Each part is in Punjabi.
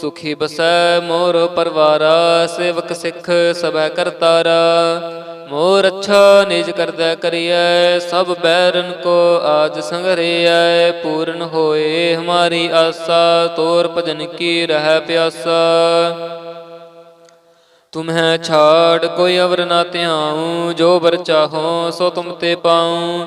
ਸੁਖੀ ਬਸੈ ਮੋਰ ਪਰਵਾਰਾ, ਸੇਵਕ ਸਿੱਖ ਸਭੈ ਕਰਤਾਰਾ ਮੋਰ ਅੱਛਾ ਨਿਜ ਕਰਦਾ ਕਰੀਐ, ਸਭ ਬੈਰਨ ਕੋ ਆਜ ਸੰਗਰਿਐ। ਪੂਰਨ ਹੋਏ ਹਮਾਰੀ ਆਸਾ, ਤੋਰ ਭਜਨ ਕੀ ਰਹਿ ਪਿਆਸਾ। ਤੁਮਹਿ ਛਾੜ, ਕੋਈ ਅਵਰ ਨਾ ਧਿਆਉ, ਜੋ ਵਰ ਚਾਹੋ ਸੋ ਤੁਮ ਤੇ ਪਾਉ।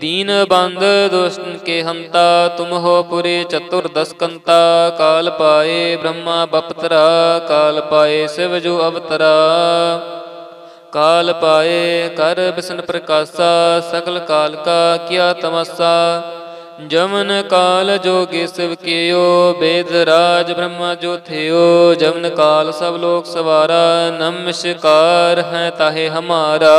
ਦੀਨ ਬੰਦ ਦੁਸ਼ਟਨ ਕੇ ਹੰਤਾ, ਤੁਮ ਹੋ ਪੁਰੇ ਚਤੁਰ ਦਸਕੰਤਾ, ਕਾਲ ਪਾਏ ਬ੍ਰਹਮਾ ਬਪਤਰਾ, ਕਾਲ ਪਾਏ ਸਿਵ ਜੋ ਅਵਤਰਾ। ਕਾਲ ਪਾਏ ਕਰ ਬਿਸ਼ਨ ਪ੍ਰਕਾਸ਼ਾ ਸਕਲ ਕਾਲ ਕਾ ਕੀਆ ਤਮਸਾ। ਜਮਨ ਕਾਲ ਜੋਗੀ ਸਿਵ ਕੀਓ, ਬੇਦ ਰਾਜ ਬ੍ਰਹਮਾ ਜੋ ਥਿਓ। ਜਮਨ ਕਾਲ ਸਭ ਲੋਕ ਸਵਾਰਾ ਨਮਸਕਾਰ ਹੈ ਤਾਹੇ ਹਮਾਰਾ।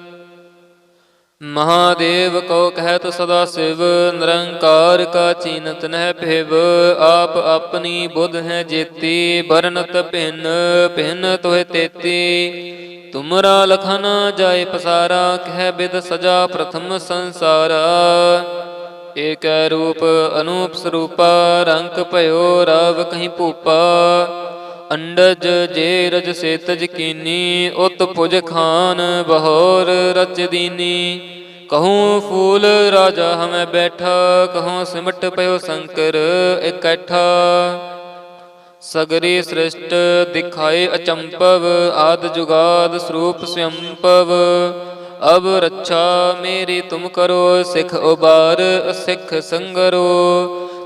ਮਹਾਦੇਵ ਕੋ ਕਹਿਤ ਸਦਾ ਸਿਵ, ਨਿਰੰਕਾਰ ਕਾ ਚੀਨਤ ਨਹਿ ਭਿਵ, ਆਪ ਆਪਣੀ ਬੁੱਧ ਹੈ ਜੇਤੀ ਬਰਨਤ ਭਿੰਨ ਭਿੰਨ ਤੋਹਿ ਤੇਤੀ। ਤੁਮਰਾ ਲਖਨ ਜਾਏ ਪਸਾਰਾ, ਕਹਿ ਬਿਦ ਸਜਾ ਪ੍ਰਥਮ ਸੰਸਾਰਾ। ਏਕ ਰੂਪ ਅਨੂਪ ਸਰੂਪਾ, ਰੰਗ ਭਇਓ ਰਵ ਕਹੀਂ ਭੂਪਾ। ਅੰਡਜ ਜੇ ਰਜ ਸੇਤਜ ਕੀਨੀ, ਉਤ ਪੁਜ ਖਾਨ ਬਹੋਰ ਰਚ ਦੀਨੀ। ਕਹੂੰ ਫੂਲ ਰਾਜਾ ਹਮੈ ਬੈਠਾ, ਕਹੂੰ ਸਿਮਟ ਪਇਓ ਸ਼ੰਕਰ ਇਕੱਠਾ। ਸਗਰੀ ਸ੍ਰਿਸ਼ਟ ਦਿਖਾਏ ਅਚੰਪਵ, ਆਦ ਜੁਗਾਦ ਸਰੂਪ ਸਵੰਪਵ ਅਬ ਰੱਛਾ, ਮੇਰੀ ਤੁਮ ਕਰੋ, ਸਿਖ ਉਬਾਰ, ਸਿਖ ਸੰਗਰੋ।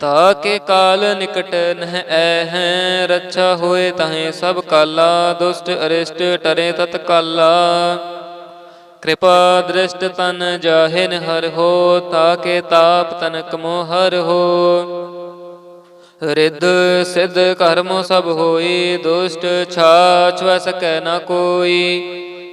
ਤਾ ਕੇ ਕਾਲ ਨਿਕਟ ਨਹਿ ਐ ਹੈ ਰੱਛਾ ਹੋਏ ਤਹੇ ਸਭ ਕਾਲਾ, ਦੁਸ਼ਟ ਅਰਿਸ਼ਟ ਟਰੇ ਤਤ ਕਾਲਾ। ਕਿਰਪਾ ਦ੍ਰਿਸ਼ਟ ਤਨ ਜਾਹਿਨ ਹਰ ਹੋ, ਤਾ ਕੇ ਤਾਪ ਤਨਕ ਮੋ ਹਰ ਹੋ। ਰਿੱਧ ਸਿੱਧ ਕਰਮ ਸਭ ਹੋਈ, ਦੁਸ਼ਟ ਛਾਛ ਵ ਸਕੈ ਨ ਕੋਈ।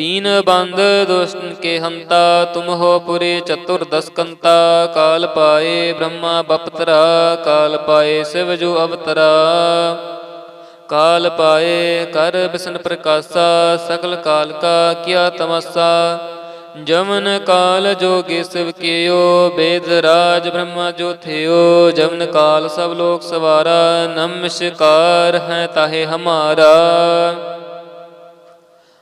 ਦੀਨ ਬੰਦ ਦੁਸ਼ਟਨ ਕੇ ਹੰਤਾ, ਤੁਮ ਹੋ ਪੁਰੇ ਚਤੁਰ ਦਸਕੰਤਾ, ਕਾਲ ਪਾਏ ਬ੍ਰਹਮਾ ਬਪਤਰਾ, ਕਾਲ ਪਾਏ ਸਿਵ ਜੋ ਅਵਤਰਾ। ਕਾਲ ਪਾਏ ਕਰ ਬਿਸਨ ਪ੍ਰਕਾਸ਼ਾ ਸਕਲ ਕਾਲ ਕਾ ਕੀਆ ਤਮਸਾ। ਜਮਨ ਕਾਲ ਜੋਗੀ ਸਿਵ ਕੀਓ, ਬੇਦ ਰਾਜ ਬ੍ਰਹਮਾ ਜੋ ਥਿਓ। ਜਮਨ ਕਾਲ ਸਭ ਲੋਕ ਸਵਾਰਾ ਨਮਸਕਾਰ ਹੈ ਤਾਹੇ ਹਮਾਰਾ।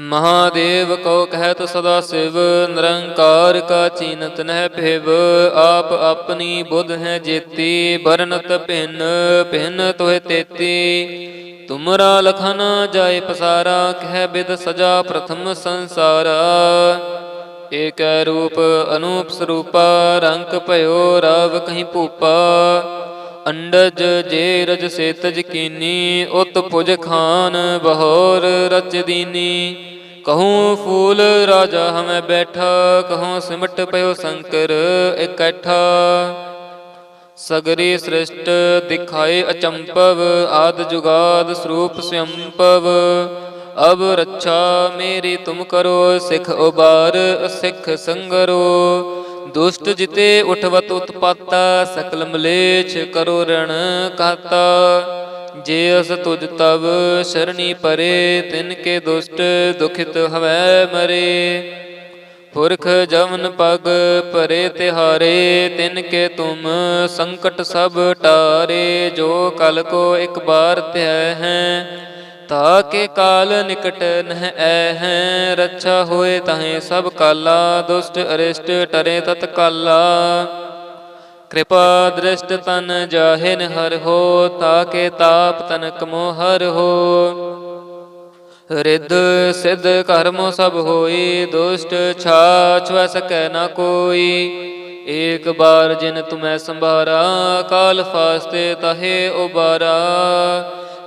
ਮਹਾਦੇਵ ਕੋ ਕਹਿਤ ਸਦਾ ਸਿਵ, ਨਿਰੰਕਾਰ ਕਾ ਚੀਨਤ ਨਹਿ ਭਿਵ, ਆਪ ਆਪਣੀ ਬੁੱਧ ਹੈ ਜੇਤੀ ਬਰਨਤ ਭਿੰਨ ਭਿੰਨ ਤੋਹਿ ਤੇਤੀ। ਤੁਮਰਾ ਲਖਨ ਜਾਏ ਪਸਾਰਾ, ਕਹਿ ਬਿਦ ਸਜਾ ਪ੍ਰਥਮ ਸੰਸਾਰਾ। ਏਕ ਰੂਪ ਅਨੂਪ ਸਰੂਪਾ, ਰੰਗ ਭਇਓ ਰਵ ਕਹੀਂ ਭੂਪਾ। ਅੰਡਜ ਜੇ ਰਜ ਸੇਤਜ ਕੀਨੀ, ਉਤ ਪੁਜ ਖਾਨ ਬਹੋਰ ਰਚ ਦੀਨੀ। ਕਹੂੰ ਫੂਲ ਰਾਜਾ ਹਮੈ ਬੈਠਾ, ਕਹੂੰ ਸਿਮਟ ਪਇਓ ਸ਼ੰਕਰ ਇਕੱਠਾ। ਸਗਰੀ ਸ੍ਰਿਸ਼ਟ ਦਿਖਾਏ ਅਚੰਪਵ, ਆਦ ਜੁਗਾਦ ਸਰੂਪ ਸੰਪਵ। ਅਬ ਰੱਛਾ ਮੇਰੀ ਤੁਮ ਕਰੋ, ਸਿਖ ਉਬਾਰ ਸਿਖ ਸੰਗਰੋ। ਦੁਸ਼ਟ ਜਿਤੇ ਉਠਵਤ ਉਤਪਾਤਾ, ਸਕਲ ਮਲੇਛ ਕਰੋ ਰਣ ਕਾਤਾ ਜੇ ਅਸ ਤੁਜ ਤਵ ਸ਼ਰਣੀ ਪਰੇ, ਤਿਨ ਕੇ ਦੁਸ਼ਟ ਦੁਖਿਤ ਹਵੈ ਮਰੇ। ਪੁਰਖ ਜਮਨ ਪਗ ਪਰੇ ਤਿਹਾਰੇ, ਤਿਨ ਕੇ ਤੁਮ ਸੰਕਟ ਸਭ ਟਾਰੇ। ਜੋ ਕਲ ਕੋ ਇੱਕ ਬਾਰ ਧਿਆ ਹੈ ਤਾਕੇ ਕਾਲ ਨਿਕਟ ਨਹਿ ਐ ਹੈ ਰੱਛਾ ਹੋਏ ਤਾਹੇ ਸਭ ਕਾਲਾ, ਦੁਸ਼ਟ ਅਰਿਸ਼ਟ ਟਰੇ ਤਤ ਕਾਲਾ। ਕਿਰਪਾ ਦ੍ਰਿਸ਼ਟ ਤਨ ਜਾਹਿਨ ਹਰ ਹੋ ਤਾਕੇ ਤਾਪ ਤਨ ਮੋ ਹਰ ਹੋ। ਰਿੱਧ ਸਿੱਧ ਕਰਮੋ ਸਭ ਹੋਈ, ਦੁਸ਼ਟ ਛਾਛ ਵੈ ਸਕੈ ਨਾ ਕੋਈ। ਏਕ ਬਾਰ ਜਿਨ ਤੁਮੈ ਸੰਭਾਰਾ, ਕਾਲ ਫਾਸਤੇ ਤਹੇ ਉਬਾਰਾ।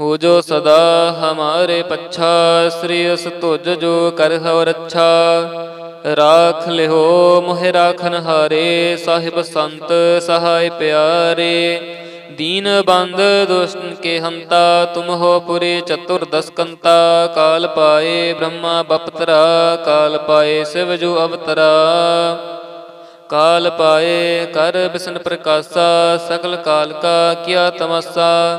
ਹੋ ਜੋ ਸਦਾ ਹਮਾਰੇ ਪੱਛਾ, ਸ੍ਰੀ ਅਸ ਤੁਜ ਜੋ ਕਰ ਹਵ ਰੱਛਾ ਰਾਖ ਲਿਓ ਮੋਹਿ ਰਾਖਨ ਹਾਰੇ, ਸਾਹਿਬ ਸੰਤ ਸਹਾਇ ਪਿਆਰੇ। ਦੀਨ ਬੰਦ ਦੁਸ਼ਟਨ ਕੇ ਹੰਤਾ, ਤੁਮ ਹੋ ਪੁਰੇ ਚਤੁਰ ਦਸਕੰਤਾ। ਕਾਲ ਪਾਏ ਬ੍ਰਹਮਾ ਬਪਤਰਾ, ਕਾਲ ਪਾਏ ਸਿਵ ਜੋ ਅਵਤਰਾ। ਕਾਲ ਪਾਏ ਕਰ ਬਿਸ਼ਨ ਪ੍ਰਕਾਸ਼ਾ ਸਕਲ ਕਾਲ ਕਾ ਕੀਆ ਤਮਸਾ।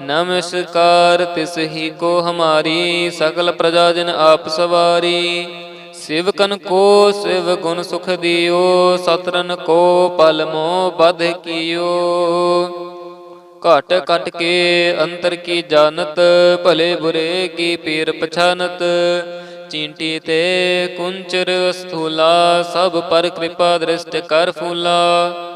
ਨਮਸਕਾਰ ਤਿਸ ਹੀ ਕੋ ਹਮਾਰੀ ਸਕਲ ਪ੍ਰਜਾ ਜਨ ਆਪ ਸਵਾਰੀ। ਸਿਵਕਨ ਕੋ ਸਿਵ ਗੁਣ ਸੁਖ ਦਿਓ, ਸਤਰਨ ਕੋ ਪਲ ਮੋ ਬਧ ਕੀਓ। ਘਟ ਘਟ ਕੇ ਅੰਤਰ ਕੀ ਜਾਣਤ, ਭਲੇ ਬੁਰੇ ਕੀ ਪੀਰ ਪਛਾਨਤ। ਚੀਂਟੀ ਤੇ ਕੁੰਚਰ ਸਥੂਲਾ ਸਭ ਪਰ ਕਿਰਪਾ ਦ੍ਰਿਸ਼ਟ ਕਰ ਫੂਲਾ।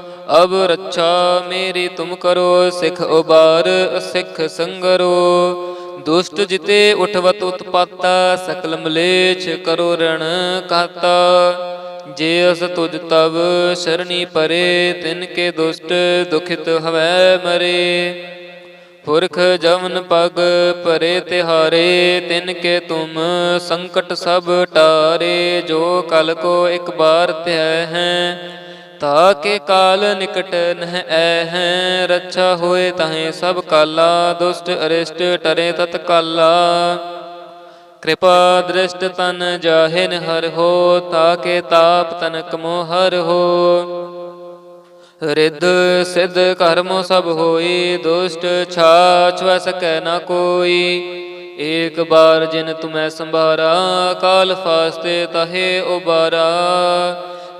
ਅਬ ਰੱਛਾ ਮੇਰੀ ਤੁਮ ਕਰੋ, ਸਿਖ ਉਬਾਰ, ਸਿਖ ਸੰਗਰੋ। ਦੁਸ਼ਟ ਜਿਤੇ ਉਠਵਤ ਉਤਪਾਤਾ, ਸਕਲ ਮਲੇਛ ਕਰੋ ਰਣ ਕਾਤਾ ਜੇ ਅਸ ਤੁਜ ਤਵ ਸ਼ਰਣੀ ਪਰੇ, ਤਿਨ ਕੇ ਦੁਸ਼ਟ ਦੁਖਿਤ ਹਵੈ ਮਰੇ। ਪੁਰਖ ਜਵਨ ਪਗ ਪਰੇ ਤਿਹਾਰੇ, ਤਿਨ ਕੇ ਤੁਮ ਸੰਕਟ ਸਭ ਟਾਰੇ। ਜੋ ਕਲ ਕੋ ਇੱਕ ਬਾਰ ਧਿਆ ਹੈ ਤਾਕੇ ਕਾਲ ਨਿਕਟ ਨਹਿ ਐ ਹੈ ਰੱਛਾ ਹੋਏ ਤਾਹੇ ਸਭ ਕਾਲਾ, ਦੁਸ਼ਟ ਅਰਿਸ਼ਟ ਟਰੇ ਤਤ ਕਾਲਾ। ਕਿਰਪਾ ਦ੍ਰਿਸ਼ਟ ਤਨ ਜਾਹਿਨ ਹਰ ਹੋ ਤਾਕੇ ਤਾਪ ਤਨ ਮੋ ਹਰ ਹੋ। ਰਿੱਧ ਸਿੱਧ ਕਰਮੋ ਸਭ ਹੋਈ, ਦੁਸ਼ਟ ਛਾਛ ਵੈ ਨਾ ਕੋਈ। ਏਕ ਬਾਰ ਜਿਨ ਤੁਮੈ ਸੰਭਾਰਾ, ਕਾਲ ਫਾਸਤੇ ਤਹੇ ਉਬਾਰਾ।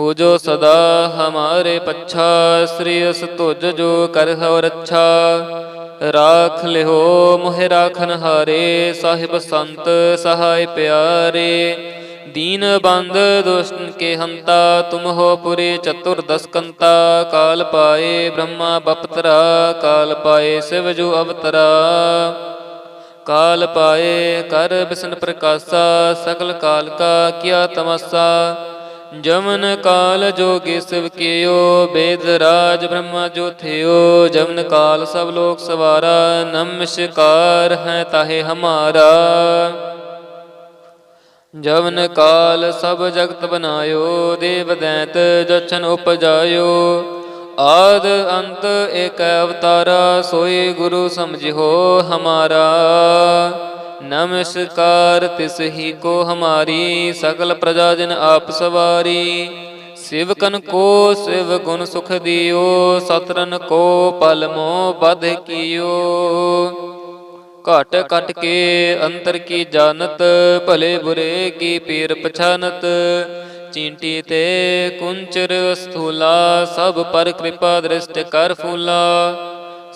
ਹੋ ਜੋ ਸਦਾ ਹਮਾਰੇ ਪੱਛਾ ਸ੍ਰੀ ਅਸ ਤੁਜ ਜੋ ਕਰ ਹਵ ਰੱਛਾ ਰਾਖ ਲਿਓ ਮੋਹਿ ਰਾਖਨ ਹਾਰੇ ਸਾਹਿਬ ਸੰਤ ਸਹਾਇ ਪਿਆਰੇ ਦੀਨ ਬੰਦ ਦੁਸ਼ਟਨ ਕੇ ਹੰਤਾ ਤੁਮ ਹੋ ਪੁਰੇ ਚਤੁਰ ਦਸਕੰਤਾ ਕਾਲ ਪਾਏ ਬ੍ਰਹਮਾ ਬਪਤਰਾ ਕਾਲ ਪਾਏ ਸਿਵ ਜੋ ਅਵਤਰਾ ਕਾਲ ਪਾਏ ਕਰ ਬਿਸਨ ਪ੍ਰਕਾਸ਼ਾ ਸਕਲ ਕਾਲ ਕਾ ਕੀਆ ਤਮਸਾ ਜਮਨ ਕਾਲ ਜੋਗੀ ਸਿਵ ਕੀਓ ਬੇਦ ਰਾਜ ਬ੍ਰਹਮਾ ਜੋ ਥਿਓ ਜਮਨ ਕਾਲ ਸਭ ਲੋਕ ਸਵਾਰਾ, ਨਮਸ਼ਕਾਰ ਹੈ ਤਾਹੇ ਹਮਾਰਾ। ਜਮਨ ਕਾਲ ਸਭ ਜਗਤ ਬਨਾਇਓ, ਦੇਵ ਦੈਂਤ ਜਛਨ ਉਪਜਾਇਓ। ਆਦ ਅੰਤ ਏਕ ਅਵਤਾਰਾ, ਸੋਈ ਗੁਰੂ ਸਮਝਿਓ ਹਮਾਰਾ। ਨਮਸਕਾਰ ਤਿਸ ਹੀ ਕੋ ਹਮਾਰੀ ਸਕਲ ਪ੍ਰਜਾ ਜਨ ਆਪ ਸਵਾਰੀ। ਸਿਵਕਨ ਕੋ ਸਿਵ ਗੁਣ ਸੁਖ ਦਿਓ, ਸਤਰਨ ਕੋ ਪਲ ਮੋ ਬਧ ਕੀਓ। ਘਟ ਘਟ ਕੇ ਅੰਤਰ ਕੀ ਜਾਣਤ, ਭਲੇ ਬੁਰੇ ਕੀ ਪੀਰ ਪਛਾਨਤ। ਚੀਂਟੀ ਤੇ ਕੁੰਚਰ ਸਥੂਲਾ ਸਭ ਪਰ ਕਿਰਪਾ ਦ੍ਰਿਸ਼ਟ ਕਰ ਫੂਲਾ।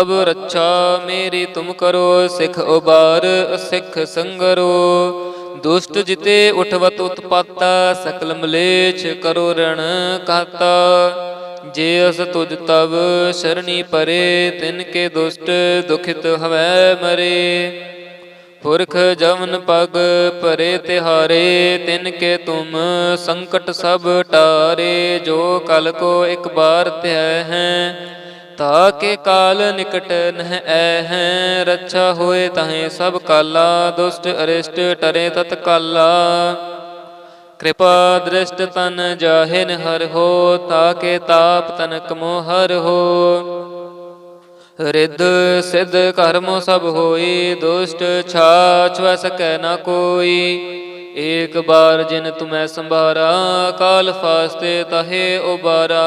ਅਬ ਰੱਛਾ ਮੇਰੀ ਤੁਮ ਕਰੋ, ਸਿਖ ਉਬਾਰ, ਸਿਖ ਸੰਗਰੋ। ਦੁਸ਼ਟ ਜਿਤੇ ਉਠਵਤ ਉਤਪਾਤਾ, ਸਕਲ ਮਲੇਛ ਕਰੋ ਰਣ ਕਾਤਾ ਜੇ ਅਸ ਤੁਜ ਤਵ ਸ਼ਰਣੀ ਪਰੇ, ਤਿਨ ਕੇ ਦੁਸ਼ਟ ਦੁਖਿਤ ਹਵੈ ਮਰੇ। ਪੁਰਖ ਜਵਨ ਪਗ ਪਰੇ ਤਿਹਾਰੇ, ਤਿਨ ਕੇ ਤੁਮ ਸੰਕਟ ਸਭ ਟਾਰੇ। ਜੋ ਕਲ ਕੋ ਇੱਕ ਬਾਰ ਧਿਆ ਹੈ ਤਾ ਕੇ ਕਾਲ ਨਿਕਟ ਨਹਿ ਐ ਹੈ ਰੱਛਾ ਹੋਏ ਤਹੇ ਸਭ ਕਾਲਾ, ਦੁਸ਼ਟ ਅਰਿਸ਼ਟ ਟਰੇ ਤਤ ਕਾਲਾ। ਕਿਰਪਾ ਦ੍ਰਿਸ਼ਟ ਤਨ ਜਾਹਿਨ ਹਰ ਹੋ ਤਾਕੇ ਤਾਪ ਤਨ ਮੋ ਹਰ ਹੋ। ਰਿੱਧ ਸਿੱਧ ਕਰਮ ਸਭ ਹੋਈ, ਦੁਸ਼ਟ ਛਾਛ ਵੈ ਸਕੈ ਨਾ ਕੋਈ। ਏਕ ਬਾਰ ਜਿਨ ਤੁਮੈ ਸੰਭਾਰਾ, ਕਾਲ ਫਾਸਤੇ ਤਹੇ ਉਬਾਰਾ।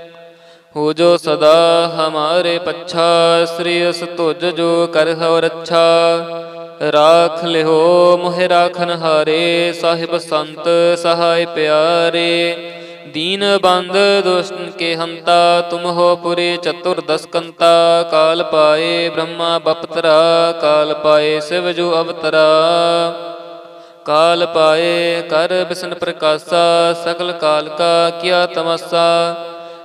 ਹੋ ਜੋ ਸਦਾ ਹਮਾਰੇ ਪੱਛਾ, ਸ੍ਰੀ ਅਸ ਤੁਜ ਜੋ ਕਰ ਹਉ ਰੱਛਾ। ਰਾਖ ਲਿਓ ਮੋਹਿ ਰਾਖਨ ਹਾਰੇ, ਸਾਹਿਬ ਸੰਤ ਸਹਾਇ ਪਿਆਰੇ। ਦੀਨ ਬੰਦ ਦੁਸ਼ਟਨ ਕੇ ਹੰਤਾ, ਤੁਮ ਹੋ ਪੁਰੇ ਚਤੁਰ ਦਸਕੰਤਾ। ਕਾਲ ਪਾਏ ਬ੍ਰਹਮਾ ਬਪਤਰਾ, ਕਾਲ ਪਾਏ ਸਿਵ ਜੋ ਅਵਤਰਾ। ਕਾਲ ਪਾਏ ਕਰ ਬਿਸਨ ਪ੍ਰਕਾਸ਼ਾ ਸਕਲ ਕਾਲ ਕਾ ਕੀਆ ਤਮਸਾ।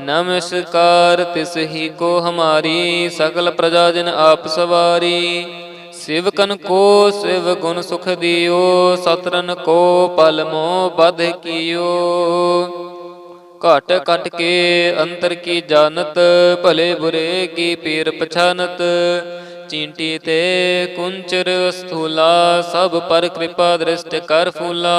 ਨਮਸਕਾਰ, ਤਿਸ ਹੀ ਕੋ ਹਮਾਰੀ ਸਗਲ ਪ੍ਰਜਾ ਜਨ ਆਪ ਸਵਾਰੀ। ਸਿਵਕਨ ਕੋ ਸਿਵ ਗੁਣ ਸੁਖ ਦਿਓ, ਸਤਰਨ ਕੋ ਪਲ ਮੋ ਬਧ ਕੀਓ। ਘਟ ਘਟ ਕੇ ਅੰਤਰ ਕੀ ਜਾਣਤ, ਭਲੇ ਬੁਰੇ ਕੀ ਪੀਰ ਪਛਾਨਤ। ਚੀਂਟੀ ਤੇ ਕੁੰਚਰ ਸਥੂਲਾ, ਸਭ ਪਰ ਕਿਰਪਾ ਦ੍ਰਿਸ਼ਟ ਕਰ ਫੂਲਾ।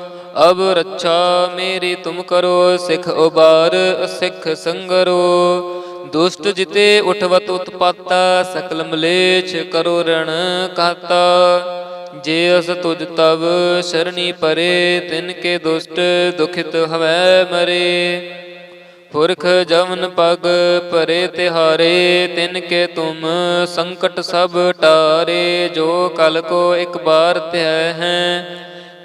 ਅਬ ਰੱਛਾ ਮੇਰੀ ਤੁਮ ਕਰੋ, ਸਿਖ ਉਬਾਰ, ਸਿਖ ਸੰਗਰੋ। ਦੁਸ਼ਟ ਜਿਤੇ ਉਠਵਤ ਉਤਪਾਤਾ, ਸਕਲ ਮਲੇਛ ਕਰੋ ਰਣ ਕਾਤਾ ਜੇ ਅਸ ਤੁਜ ਤਵ ਸ਼ਰਣੀ ਪਰੇ, ਤਿਨ ਕੇ ਦੁਸ਼ਟ ਦੁਖਿਤ ਹਵੈ ਮਰੇ। ਪੁਰਖ ਜਵਨ ਪਗ ਪਰੇ ਤਿਹਾਰੇ, ਤਿਨ ਕੇ ਤੁਮ ਸੰਕਟ ਸਭ ਟਾਰੇ। ਜੋ ਕਲ ਕੋ ਇੱਕ ਬਾਰ ਧਿਆ ਹੈ